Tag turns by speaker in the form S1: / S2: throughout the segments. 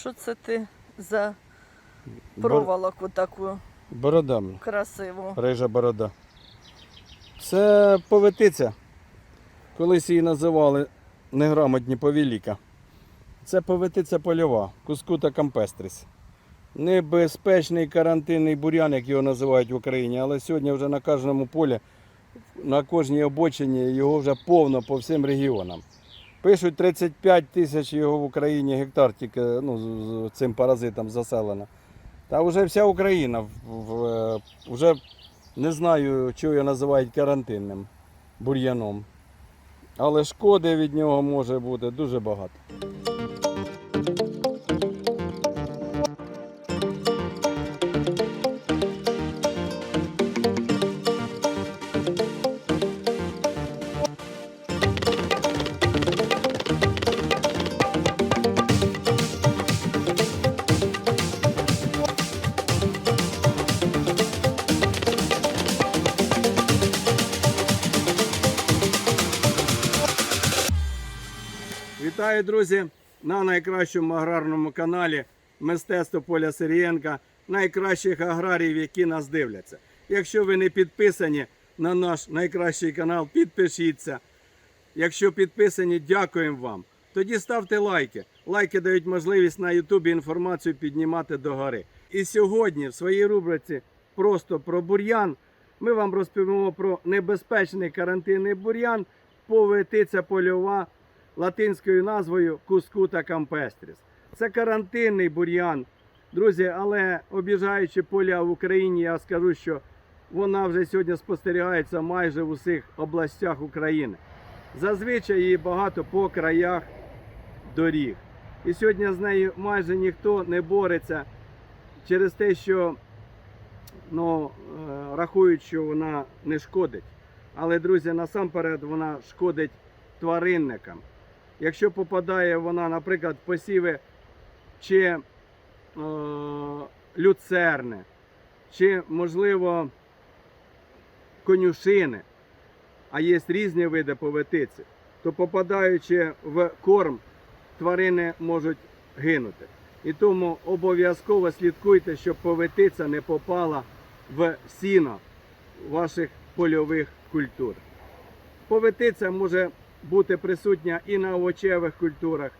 S1: Що це ти за проволоку таку
S2: Борода. мені.
S1: красиву?
S2: Рижа борода. Це повитиця. Колись її називали неграмотні повіліка. Це повитиця польова, кускута кампестрис. Небезпечний карантинний бур'ян, як його називають в Україні, але сьогодні вже на кожному полі, на кожній обочині його вже повно по всім регіонам. Пишуть 35 тисяч його в Україні гектар тільки ну, цим паразитом заселено. Та вже вся Україна е, вже не знаю, чого його називають карантинним бур'яном. Але шкоди від нього може бути дуже багато. Вітаю, друзі, на найкращому аграрному каналі Мистецтво Поля Сирієнка, найкращих аграріїв, які нас дивляться. Якщо ви не підписані на наш найкращий канал, підпишіться. Якщо підписані, дякуємо вам. Тоді ставте лайки. Лайки дають можливість на Ютубі інформацію піднімати до гори. І сьогодні в своїй рубриці просто про бур'ян ми вам розповімо про небезпечний карантинний бур'ян, поветиця польова латинською назвою Кускута кампестріс. Це карантинний бур'ян. Друзі, але об'їжджаючи поля в Україні, я скажу, що вона вже сьогодні спостерігається майже в усіх областях України. Зазвичай її багато по краях доріг. І сьогодні з нею майже ніхто не бореться через те, що ну, е, рахують, що вона не шкодить. Але, друзі, насамперед вона шкодить тваринникам. Якщо попадає вона, наприклад, в посіви чи е, люцерни, чи, можливо, конюшини, а є різні види поветиці, то попадаючи в корм, тварини можуть гинути. І тому обов'язково слідкуйте, щоб поветиця не попала в сіно ваших польових культур. Поветиця може бути присутня і на овочевих культурах,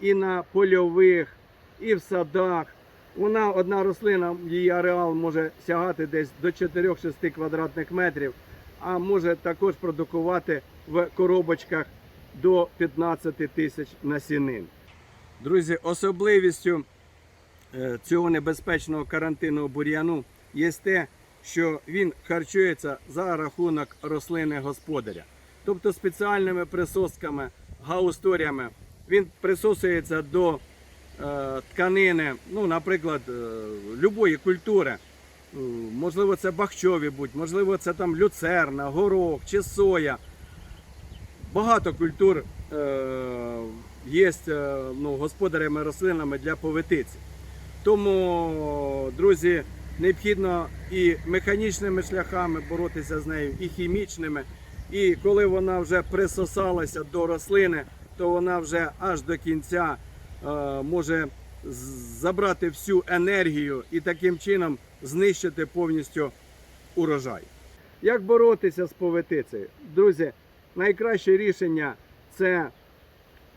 S2: і на польових, і в садах. Вона одна рослина, її ареал може сягати десь до 4-6 квадратних метрів, а може також продукувати в коробочках до 15 тисяч насінин. Друзі, особливістю е, цього небезпечного карантинного бур'яну є те, що він харчується за рахунок рослини господаря. Тобто спеціальними присосками, гаусторіями він присосується до е, тканини, ну, наприклад, е, любої культури. Е, Можливо, це бахчові будь, можливо, це там люцерна, горох чи соя. Багато культур е, є е, ну, господарями рослинами для поветиці. Тому, друзі, необхідно і механічними шляхами боротися з нею, і хімічними. І коли вона вже присосалася до рослини, то вона вже аж до кінця е, може забрати всю енергію і таким чином знищити повністю урожай. Як боротися з поветицею? Друзі, найкраще рішення це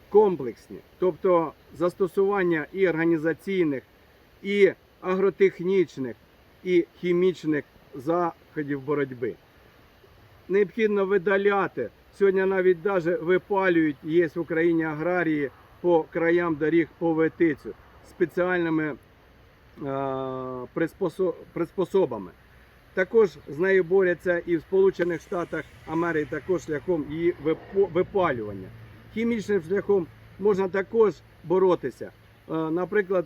S2: комплексні, тобто застосування і організаційних, і агротехнічних, і хімічних заходів боротьби. Необхідно видаляти. Сьогодні навіть даже випалюють, є в Україні аграрії по краям доріг поветицю спеціальними е, приспособами. Також з нею борються і в Сполучених Штатах Америки також шляхом її випалювання. Хімічним шляхом можна також боротися. Наприклад,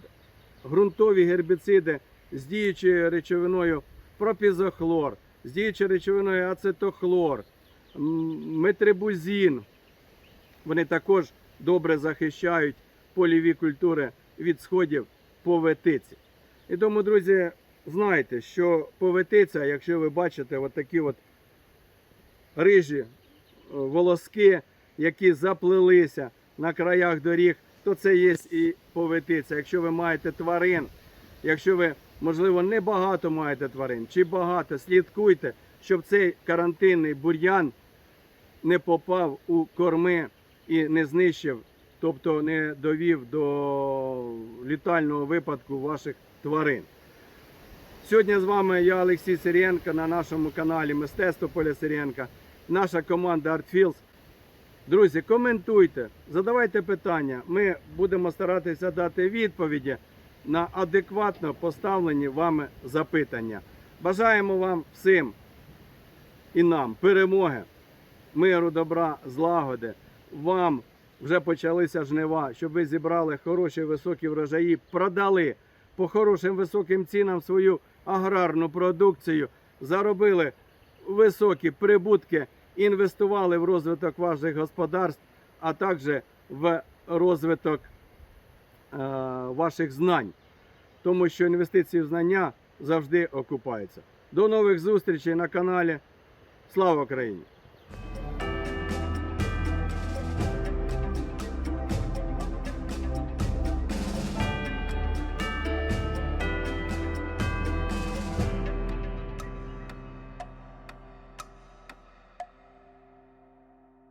S2: ґрунтові гербіциди з діючою речовиною пропізохлор, з діючою речовиною ацетохлор, метрибузін. Вони також добре захищають польові культури від сходів поветиці. І тому, друзі, знайте, що поветиця, якщо ви бачите от такі от рижі е, волоски, які заплелися на краях доріг, то це є і поветиця. Якщо ви маєте тварин, якщо ви, можливо, не багато маєте тварин чи багато, слідкуйте, щоб цей карантинний бур'ян не попав у корми і не знищив, тобто не довів до літального випадку ваших тварин. Сьогодні з вами я Олексій Сирієнко на нашому каналі Мистецтво Поля Сирієнка, наша команда ArtFields. Друзі, коментуйте, задавайте питання. Ми будемо старатися дати відповіді на адекватно поставлені вами запитання. Бажаємо вам всім і нам перемоги, миру, добра, злагоди. Вам вже почалися жнива, щоб ви зібрали хороші високі врожаї, продали по хорошим високим цінам свою аграрну продукцію, заробили високі прибутки, інвестували в розвиток ваших господарств, а також в розвиток ваших знань. Тому що інвестиції в знання завжди окупаються. До нових зустрічей на каналі. Слава Україні!